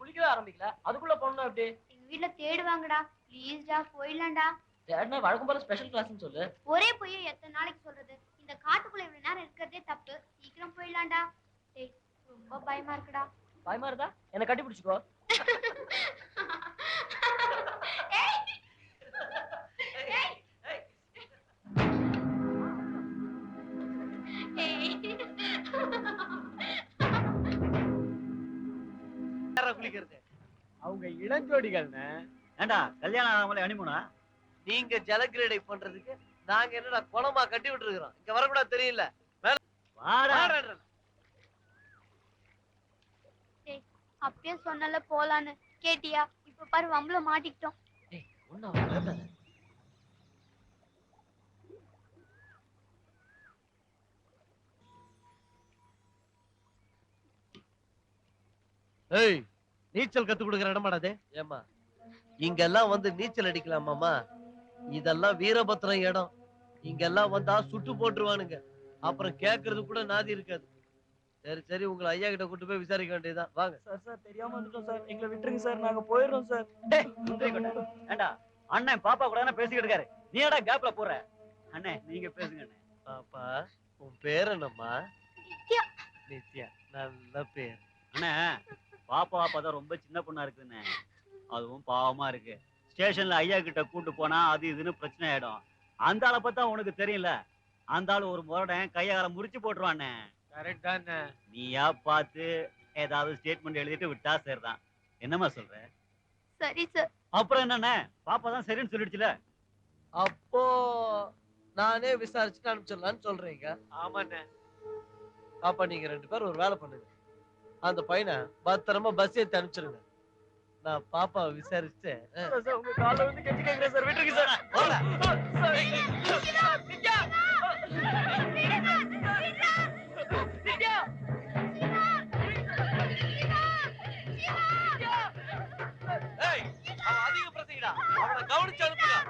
குளிக்கவே ஆரம்பிக்கல. அதுக்குள்ள போகணும் எப்படி? எங்க வீட்ல தேடுவாங்கடா. ப்ளீஸ்டா போயிடலாம்டா. தேடினா வழக்கம் போல ஸ்பெஷல் கிளாஸ்னு சொல்லு. ஒரே பொய்ய எத்தனை நாளைக்கு சொல்றது? இந்த காட்டுக்குள்ள இவ்வளவு நேரம் இருக்கிறதே தப்பு. சீக்கிரம் போயிடலாம்டா. டேய் ரொம்ப பயமா இருக்குடா. பயமா இருந்தா? என்ன கட்டி பிடிச்சிக்கோ குளிக்கிறது அவங்க இளஞ்சோடிகள்னு. ஏண்டா கல்யாணம் ஆகாமலே அனிமுனா நீங்க ஜலக்கிரீடை பண்றதுக்கு நாங்க என்னடா குளமா கட்டி விட்டுருக்கிறோம். இங்க வரக்கூடாது தெரியல. வாடா. அப்பயே சொன்னல போலான்னு. கேட்டியா? இப்ப பாரு வம்பள மாட்டிக்கிட்டோம். ஏய் நீச்சல் கத்து கொடுக்குற இடமாடா அது? ஏமா இங்கெல்லாம் வந்து நீச்சல் அடிக்கலாமாமா இதெல்லாம் வீரபத்திரம் இடம். இங்கெல்லாம் வந்தா சுட்டு போட்டுருவானுங்க. அப்புறம் கேக்குறது கூட நாதி இருக்காது. சரி சரி உங்களை ஐயா கிட்ட கூட்டு போய் விசாரிக்க வேண்டியதுதான். வாங்க. சார் சார் தெரியாம வந்துட்டோம் சார். எங்களை விட்டுருங்க சார். நாங்க போயிடுறோம் சார். ஏண்டா அண்ணன் பாப்பா கூட பேசிக்கிட்டு இருக்காரு. நீ ஏடா கேப்ல போற? அண்ணே நீங்க பேசுங்க அண்ணே. பாப்பா உன் பேர் என்னம்மா? நித்யா. நித்யா நல்ல பேர். அண்ணே பாப்பா அப்பதான் ரொம்ப சின்ன பொண்ணா இருக்குண்ணே அதுவும் பாவமா இருக்கு. ஸ்டேஷன்ல ஐயா கிட்ட கூட்டு போனா அது இதுன்னு பிரச்சனை ஆயிடும். அந்த ஆளை பார்த்தா உனக்கு தெரியல. அந்த ஆளு ஒரு முரடன் கையால முறிச்சு போட்டுருவானே. கரெக்ட் தானே நீயா பார்த்து ஏதாவது ஸ்டேட்மெண்ட் எழுதிட்டு விட்டா சரிதான். என்னம்மா சொல்ற? சரி சார் அப்புறம் என்னண்ணே? பாப்பா தான் சரின்னு சொல்லிடுச்சுல? அப்போ நானே விசாரிச்சுட்டு அனுப்பிச்சிடலான்னு சொல்றீங்க. ஆமாண்ணே. அப்ப நீங்க ரெண்டு பேரும் ஒரு வேலை பண்ணுங்க. அந்த பையனை பத்திரமா பஸ் ஏத்தி அனுப்பிச்சிருங்க. நான் பாப்பாவை அஹ், சார் உங்க கால வந்து கெஞ்சி கேக்குறேன் சார். விட்டுருங்க சார். அதிக அவனை கவனிச்சு அனுப்புங்க.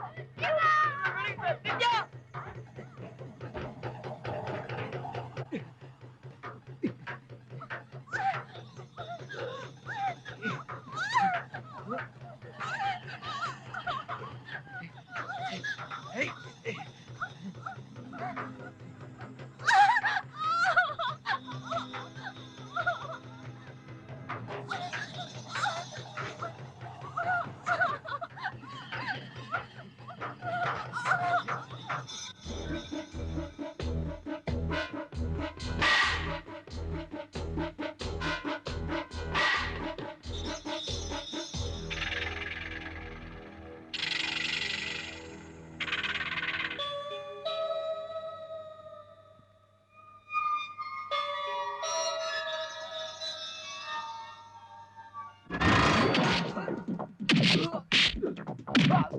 Oh!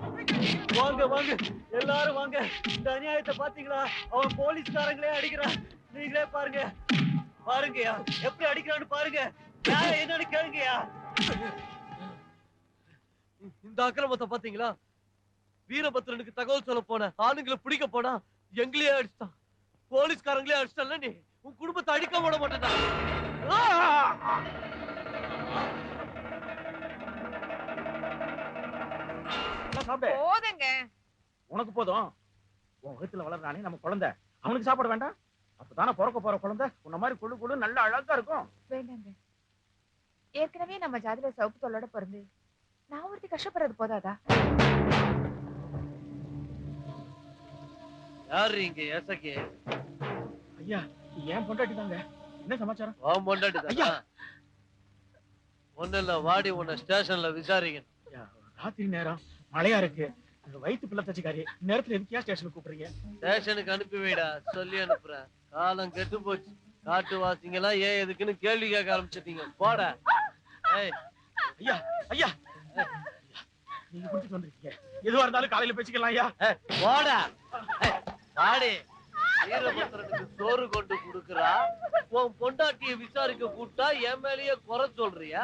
வாங்க வாங்க. எல்லாரும் வாங்க. இந்த அநியாயத்தை பாத்தீங்களா அவன் போலீஸ்காரங்களே அடிக்கிறான். நீங்களே பாருங்க. பாருங்கயா எப்படி அடிக்கிறான்னு பாருங்க. நியாயம் என்னன்னு கேளுங்கயா இந்த அக்கிரமத்தை பாத்தீங்களா வீரபத்ரனுக்கு தகவல் சொல்ல போன ஆளுங்களை பிடிக்க போனா எங்களையே அடிச்சிட்டான். போலீஸ்காரங்களே அடிச்சிட்டான்ல நீ. உன் குடும்பத்தை அடிக்க போட மாட்டேன் சாப்பிடு. போதுங்க. உனக்கு போதும். உன் வயித்துல வளர்றானே நம்ம குழந்தை. அவனுக்கு சாப்பாடு வேண்டாம். அப்பதானே பிறக்க போற குழந்தை. உன்ன மாதிரி குழு குழு நல்ல அழகா இருக்கும். வேண்டாங்க. ஏற்கனவே நம்ம ஜாதியில சவுப்பு தொல்லோட பிறந்து நான் ஒருத்தி கஷ்டப்படுறது போதாதா? யாரு இங்க எசக்கி ஐயா ஏன் பொண்டாட்டி தாங்க. என்ன சமாச்சாரம்? உன் பொண்டாட்டி ஐயா. ஒண்ணு இல்ல வாடி உன்னை ஸ்டேஷன்ல விசாரிக்கணும். ராத்திரி நேரம். மழையா இருக்கு. வயிற்று பிள்ளை தச்சுக்காரி நேரத்துல எதுக்கியா ஸ்டேஷனுக்கு கூப்பிடுறீங்க? ஸ்டேஷனுக்கு அனுப்பி வைடா சொல்லி அனுப்புறேன் காலம் கெட்டு போச்சு. காட்டு வாசிங்கெல்லாம் ஏன் எதுக்குன்னு கேள்வி கேட்க ஆரம்பிச்சிட்டீங்க. போட. ஐயா ஐயா. நீங்க குடிச்சிட்டு வந்திருக்கீங்க. எதுவா இருந்தாலும் காலையில பேசிக்கலாம் ஐயா. போடா. வீரபத்திரனுக்கு சோறு கொண்டு குடுக்குறா. உன் பொண்டாட்டிய விசாரிக்க கூட்டா என் மேலயே குறை சொல்றியா?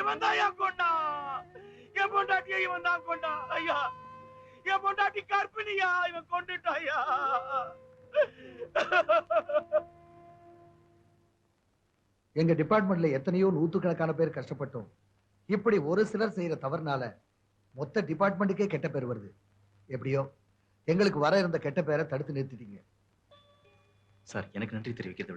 இவன் தான் ஏன் கொண்டா என் பொண்டாட்டிய இவன் தான் கொண்டா ஐயா என் பொண்டாட்டி கற்பிணியா இவன் கொண்டுட்டாயா எங்க டிபார்ட்மெண்ட்ல எத்தனையோ நூத்துக்கணக்கான பேர் கஷ்டப்பட்டோம். இப்படி ஒரு சிலர் செய்யற தவறுனால மொத்த டிபார்ட்மெண்ட்டுக்கே கெட்ட பேர் வருது. எப்படியோ? எங்களுக்கு வர இருந்த கெட்ட பேரை தடுத்து நிறுத்திட்டீங்க. சார் எனக்கு நன்றி தெரிவிக்கிறத